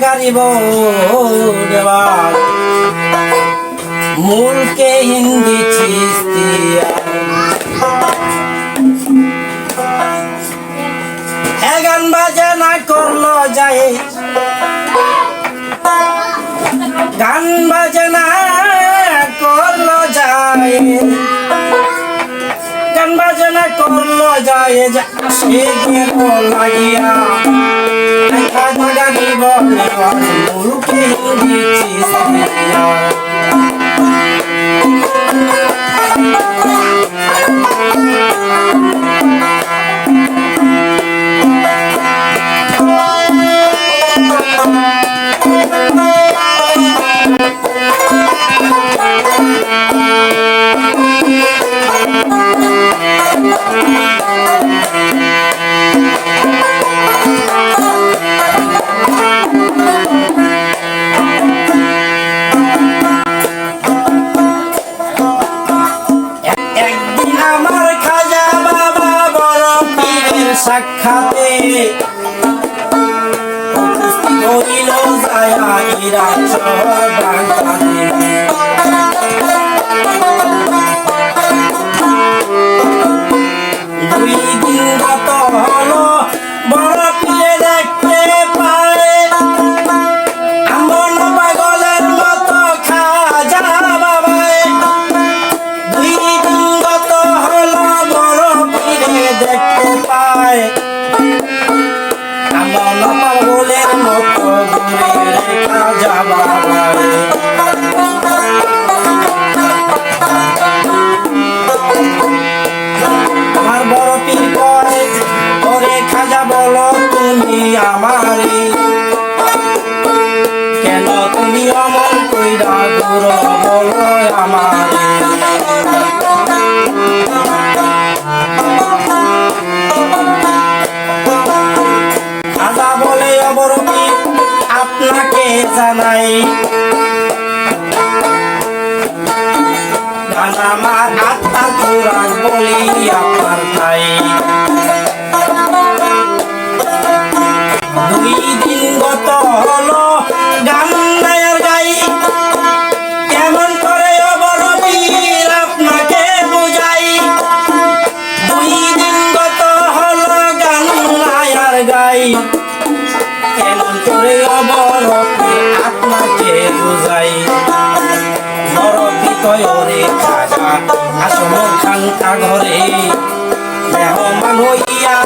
গারিব মূলকে হিন্দি চিস্তিয়া again বাজে না করল যায় গান বাজে যায় লাগিয়া। দেখা দেখা জীবনে দিচ্ছি সাক্ষাতে উপস্থিত হইল যায় ইরা চর বাংলাদেশ জানি কেন তুমি অমন কইরা দূর বলো আমার? আজা বলে যাই এমন করে অবরতে আত্মাকে বুঝাই। তয়রে খাজা আসল খানকা ঘরে। মেহমান হইয়া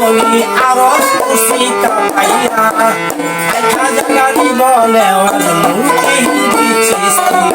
তুমি আরও খুশি কামাইয়া দেখা জানারি বলে মুখে দিচ্ছিস তুই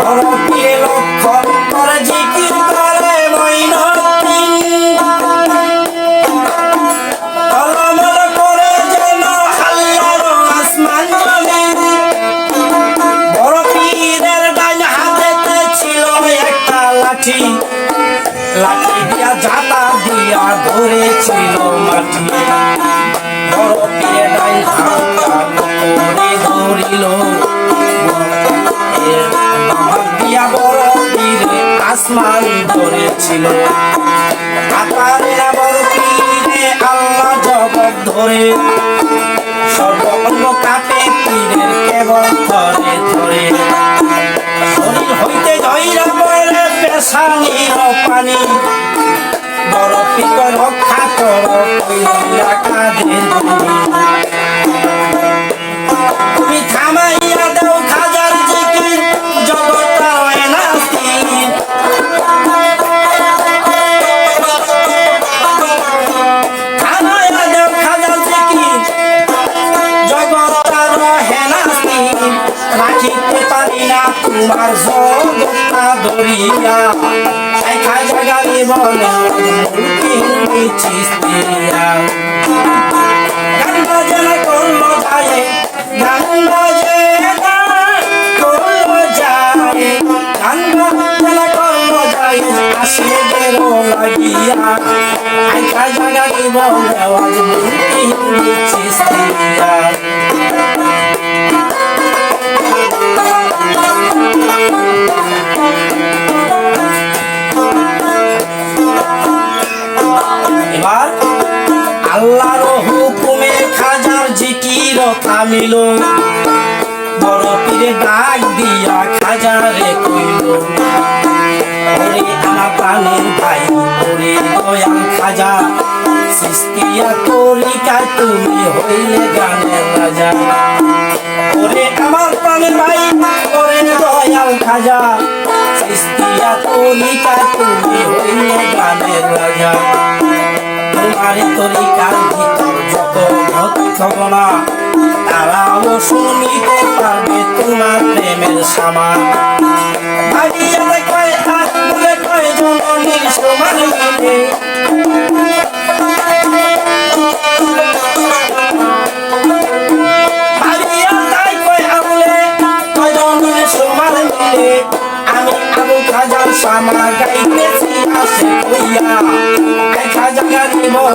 All right. সম্মান করেছিলেন আকারের আবার পীরে আল্লাহ জগৎ ধরে। সর্বঙ্গ রক্ষা কর কাদের তোমার জগৎটা ধরিয়া এই খাজা গালি বলে চিস্তিয়া গান বাজে না করল গান বাজে না করল গান বাজে না করল যায় বেরো লাগিয়া। আই খাজা গালি বলে আওয়াজ মুলকি চিস্তিয়া আল্লাহর হুকুমে খাজার জিকির থামিল। বড় পীরে ডাক দিয়া খাজারে কইল, ওরে আমার প্রাণের ভাই, ওরে দয়াল খাজা সৃষ্টিয়া তরিকা তুমি হইলে গানের রাজা। ওরে আমার প্রাণের ভাই, ওরে দয়াল খাজা সৃষ্টিয়া তরিকা তুমি হইলে গানের রাজা। তোমারই তরিকার ভিতর যত ভক্তগণা তারাও শুনিতে পারবে তোমার প্রেমের সামান। ভাবিয়া কয় হাত বলে কয় জননীর সমান